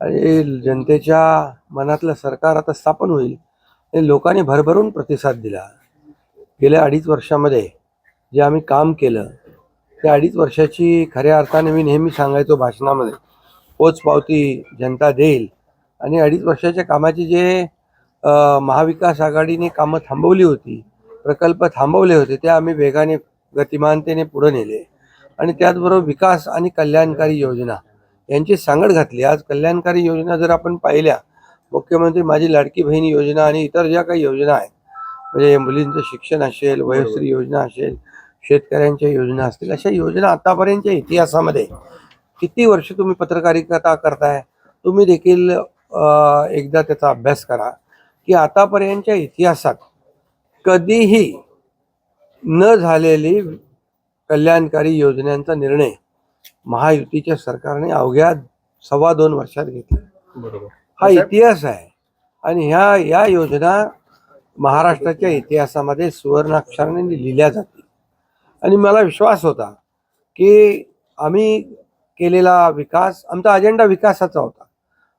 आणि जनतेच्या मनातलं सरकार आता स्थापन होईल. आणि लोकांनी भरभरून प्रतिसाद दिला. गेल्या अडीच वर्षामध्ये जे आम्ही काम केलं त्या अडीच वर्षाची खऱ्या अर्थाने मी नेहमी सांगायचो भाषणामध्ये पोचपावती जनता देईल. आणि अडीच वर्षाच्या कामाची जे महाविकास आघाडीने कामं थांबवली होती प्रकल्प थांबवले होते ते आम्ही वेगाने गतिमानतेने पुढे नेले. आणि त्याचबरोबर विकास आणि कल्याणकारी योजना यांची सांगड घातली. आज कल्याणकारी योजना जर आपण पाहिल्या मुख्यमंत्री माझी लाडकी बहीण योजना आणि इतर ज्या काही योजना आहेत म्हणजे मुलींचं शिक्षण असेल वयोश्री योजना असेल शेतकऱ्यांच्या योजना असतील अशा योजना आतापर्यंतच्या इतिहासामध्ये किती वर्ष तुम्ही पत्रकारिता करताय? तुम्ही देखील एकदा त्याचा अभ्यास करा की आतापर्यंतच्या इतिहासात कधीही न झालेली कल्याणकारी योजनांचा निर्णय महायुतीच्या सरकारने अवघ्या सव्वा दोन वर्षात घेतला. बरोबर. हा इतिहास आहे. आणि ह्या या योजना महाराष्ट्राच्या इतिहासामध्ये सुवर्णाक्षराने लिहिल्या जातील. आणि मला विश्वास होता की आम्ही केलेला विकास आमचा अजेंडा विकासाचा होता.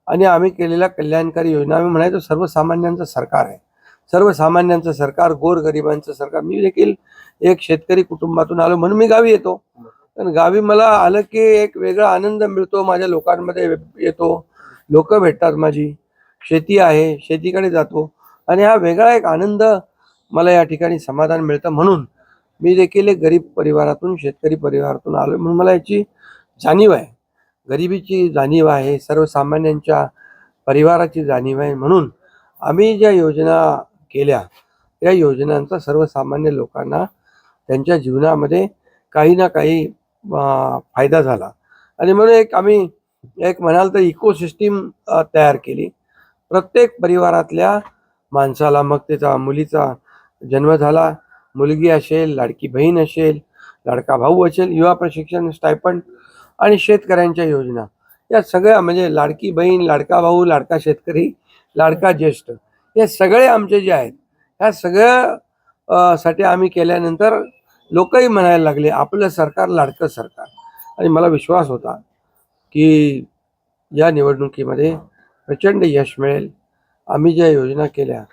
आणि आम्ही केलेल्या कल्याणकारी योजना आम्ही म्हणायचो सर्वसामान्यांचं सरकार आहे. सर्वसामान्यांचं सरकार गोरगरिबांचं सरकार. मी देखील एक शेतकरी कुटुंबातून आलो म्हणून मी गावी येतो. पण गावी मला आलं की एक वेगळा आनंद मिळतो. माझ्या लोकांमध्ये येतो. लोक भेटतात माझी. शेती आहे. शेतीकडे जातो. आणि हा वेगळा एक आनंद मला या ठिकाणी समाधान मिळतं म्हणून मी देखील एक गरीब परिवारातून शेतकरी परिवारातून आलो म्हणून मला याची जाणीव आहे. गरिबीची जाणीव आहे. सर्वसामान्यांच्या परिवाराची जाणीव आहे. म्हणून आम्ही ज्या योजना केल्या त्या योजनांचा सर्वसामान्य लोकांना त्यांच्या जीवनामध्ये काही ना काही फायदा झाला. आणि म्हणून एक आम्ही एक म्हणाल तर इकोसिस्टीम तयार केली. प्रत्येक परिवारातल्या माणसाला मग त्याचा मुलीचा जन्म झाला मुलगी असेल लाडकी बहीण असेल लाडका भाऊ असेल युवा प्रशिक्षण स्टायपंड आणि शेतकऱ्यांच्या योजना. या सगळ्या म्हणजे लाडकी बहीण लाडका भाऊ लाडका शेतकरी लाडका ज्येष्ठ हे सगळे आमचे जे आहेत ह्या सगळ्या साठी आम्ही केल्यानंतर लोकही म्हणायला लागले आपलं सरकार लाडकं सरकार. आणि मला विश्वास होता की या निवडणुकीमध्ये प्रचंड यश मिळेल. आम्ही ज्या योजना केल्या